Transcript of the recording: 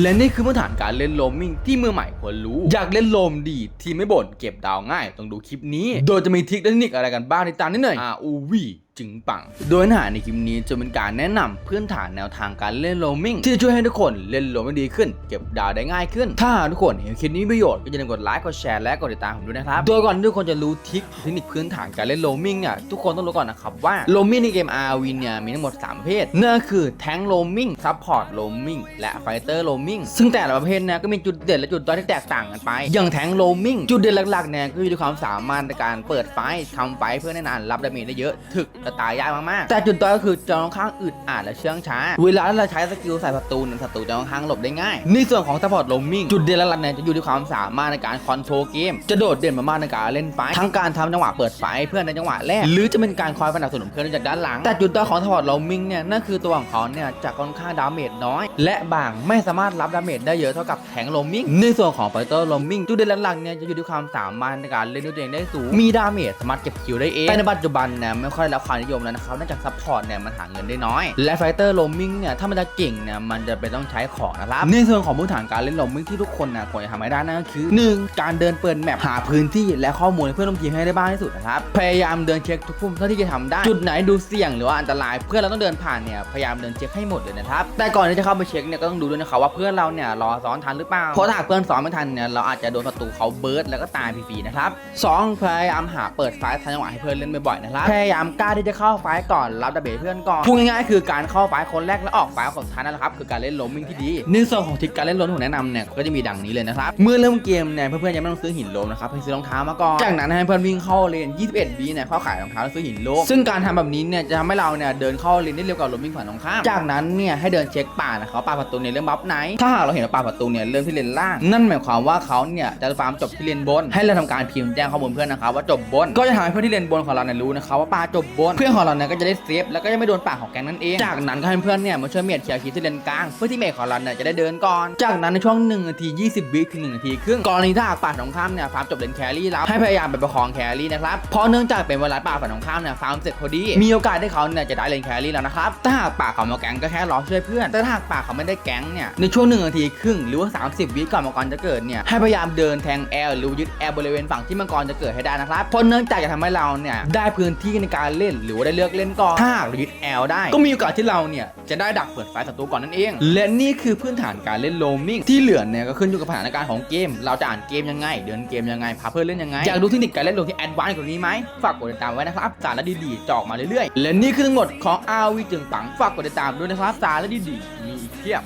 และนี่คือมาตรฐานการเล่นโลมมิ่งที่มือใหม่ควรรู้ อยากเล่นโลมดีที่ไม่บ่นเก็บดาวง่าย ต้องดูคลิปนี้ โดยจะมีทริคและเทคนิคอะไรกันบ้างในตามนี้หน่อย ROV จึงปัง โดยเนื้อหาในคลิปนี้จะเป็นการแนะนำพื้นฐานแนวทางการเล่นโลมมิ่งที่จะช่วยให้ทุกคนเล่นโลมได้ดีขึ้น เก็บดาวได้ง่ายขึ้น ถ้าทุกคนเห็นคลิปนี้มีประโยชน์ก็อย่าลืมกดไลค์กดแชร์และกดติดตามผมด้วยนะครับโดยก่อนที่ทุกคนจะรู้ทิคเทคนิคพื้นฐานการเล่นโลมมิ่งเนี่ยทุกคนต้องรู้ก่อนนะครับว่าโลมมิ่งในเกม RV เนี่ยมีทั้งหมด3ประเภทนั่นคือแทงโลมมิ่งซัพพอร์ตโลมมิ่งและไฟเตอร์โลมมิ่งซึ่งแต่ละประเภทเนี่ยก็มีจุดเด่นและจุดด้อยที่แตกต่างกันไป อย่างแทงโลมมิ่งจุดเด่นหลักๆเนี่ยก็คือความสามารถในการเปิดไฟทำไฟเพื่อให้นานรับดาเมจได้เยอะถึกและตายยากมากๆ แต่จุดด้อยก็คือจะค่อนข้างอึดอัดและเชื่องช้า เวลาเราใช้สกิลใส่ศัตรูนี่ยศัตรูจะค่อนข้างหลบได้ง่าย ในส่วนของซัพพอร์ตโลมมิ่งจุดเด่นหลักๆเนี่ยจะอยู่ที่ความสามารถในการคอนโทรลเกม จะโดดเด่นมากๆในการเล่นไฟทั้งการทำจังหวะเปิดไฟเพื่อนในจังหวะแรก หรือจะเป็นการคอยสนับสนุนเพื่อนจากด้านหลัง แต่จุดด้อยของซัพพอร์ตโลมมิ่งเนี่ยนั่นคือตัวของเขาเนี่ยจะค่อนข้างดาเมจน้อย และบางไม่สามารถรับดาเมจได้เยอะเท่ากับแทงโลมมิ่งในส่วนของไฟเตอร์โลมมิ่งจุดเด่นหลักๆเนี่ยจะอยู่ที่ความสามารถในการเล่นด้วยตัวเองได้สูงมีดาเมจสามารถเก็บคิวได้เองแต่ในปัจจุบันเนี่ยไม่ค่อยรับความนิยมแล้วนะครับเนื่องจากซัพพอร์ตเนี่ยมันหาเงินได้น้อย และไฟเตอร์โลมมิ่งเนี่ยถ้ามันจะเก่งเนี่ยมันจะเป็นต้องใช้ของนะครับในส่วนของพื้นฐานการเล่นโลมมิ่งที่ทุกคนนะควรจะทำให้ได้นั่นก็คือ 1. การเดินเปิดแมปหาพื้นที่และข้อมูลเพื่อนร่วมทีมให้ได้บ้างที่สุดนะครับพยายามเดินเช็คทุกพุ่มเท่าที่จะทำได้จุดไหนดูเสี่ยงหรือว่าอันตราย เพื่อนเราต้องเดินผ่านเนี่ยพยายามเดินเช็คให้หมดเลยนะครับแต่ก่อนที่จะเข้าไปเช็คเนี่ยก็ต้องดูด้วยนะครับว่าเพื่อนเราเนี่ยรอซ้อนทันหรือเปล่าเพราะถ้าหากเพื่อนซ้อนไม่ทันเนี่ยเราอาจจะโดนศัตรูเขาเบิร์ดแล้วก็ตายฟรีๆนะครับสองพยายามหาเปิดไฟล์ทันจังหวะให้เพื่อนเล่นบ่อยๆนะครับพยายามกล้าที่จะเข้าไฟล์ก่อนรับดาเบจเพื่อนก่อนพูดง่ายๆคือการเข้าไฟล์คนแรกแล้วออกไฟล์คนสุดท้ายนั่นแหละครับคือการเล่นโลมมิ่งที่ดีในส่วนของทริคการเล่นโลมที่ผมแนะนำเนี่ยก็จะมีดังนี้เลยนะครับเมื่อเริ่มเกมเนี่ยเพื่อนๆยังไม่ต้องซื้อหินโลมนะครับให้ซื้อรองเท้ามาก่อนจากนั้นให้เพื่อนวิ่งเข้าเลน 21วิเนี่ยเข้าขายรองเท้าแล้วซื้อหินโลมซึ่งการทำแบบนี้เนี่ยจะทำให้เราเนี่ยเดินเข้าเลนได้เร็วกว่าโลมมิ่งฝั่งตรงข้ามจากนั้นเนี่ยให้เดินเช็คป่านะเขาป่าประตูเนี่ยเริ่มบัฟไหนถ้าหากเราเห็นว่าป่าประตูเนี่ยเริ่มที่เลนล่าง นั่นหมายความว่าเขาเนี่ยจะฟาร์มจบที่เลนบน ให้เราทำการพิมพ์แจ้งข้อมูลเพื่อนนะครับว่าจบบน ก็จะทำให้เพื่อนที่เลนบนของเราเนี่ยรู้นะครับว่าป่าจบบนเพื่อนของเราเนี่ยก็จะได้เซฟแล้วก็จะไม่โดนป่าของแก๊งนั่นเองจากนั้นก็ให้เพื่อนเนี่ยมาช่วยเมียดเคลียร์คีย์ที่เลนกลางเพื่อที่เมทของเราเนี่ยจะได้เดินก่อน จากนั้นในช่วง1นาที 20วิถึง1นาทีครึ่งกรณีถ้าหากป่าของข้ามเนี่ยฟาร์มจบเลนแครี่แล้วให้พยายามไปประคองแครี่นะครับเพราะเนื่องจากเป็นเวลาป่าฝั่งของข้ามเนี่ยฟาร์มเสร็จพอดีมีโอกาสได้เขาเนี่ยจะได้เลนแครี่แล้วนะครับถ้าหากป่าเขามาแก๊งก็แค่รอช่วยเพื่อน แต่ถ้าหากป่าเขาไม่ได้แก๊งเนี่ยในช่วง1นาทีครึ่งหรือว่า 30 วิก่อนมังกรจะเกิดเนี่ยให้พยายามเดินแทงแอลหรือยึดแอลบริเวณฝั่งที่มังกรจะเกิดให้ได้นะครับเพราะเนื่องจากจะทำให้เราเนี่ยได้พื้นที่ในการเล่นหรือว่าได้เลือกเล่นก่อนถ้าหากเรายึดแอลได้ ก็มีโอกาสที่เราเนี่ยจะได้ดักเปิดไฟศัตรูก่อนนั่นเอง และนี่คือพื้นฐานการเล่นโลมิ่งที่เหลือเนี่ยก็ขึ้นอยู่กับสถานการณ์ของเกม เราจะอ่านเกมยังไง เดินเกมยังไงพาเพื่อนเล่นยังไงอยากดูเทคนิคการเล่นโลที่แอดวานซ์กว่านี้ไหมฝากกดติดตามไว้นะครับสาระดีๆจะออกมาเรื่อยๆและนี่คือทั้งหมดของ RV จึงปังฝากกดติดตามด้วยนะครับสาระดีๆมีอีกเพียบ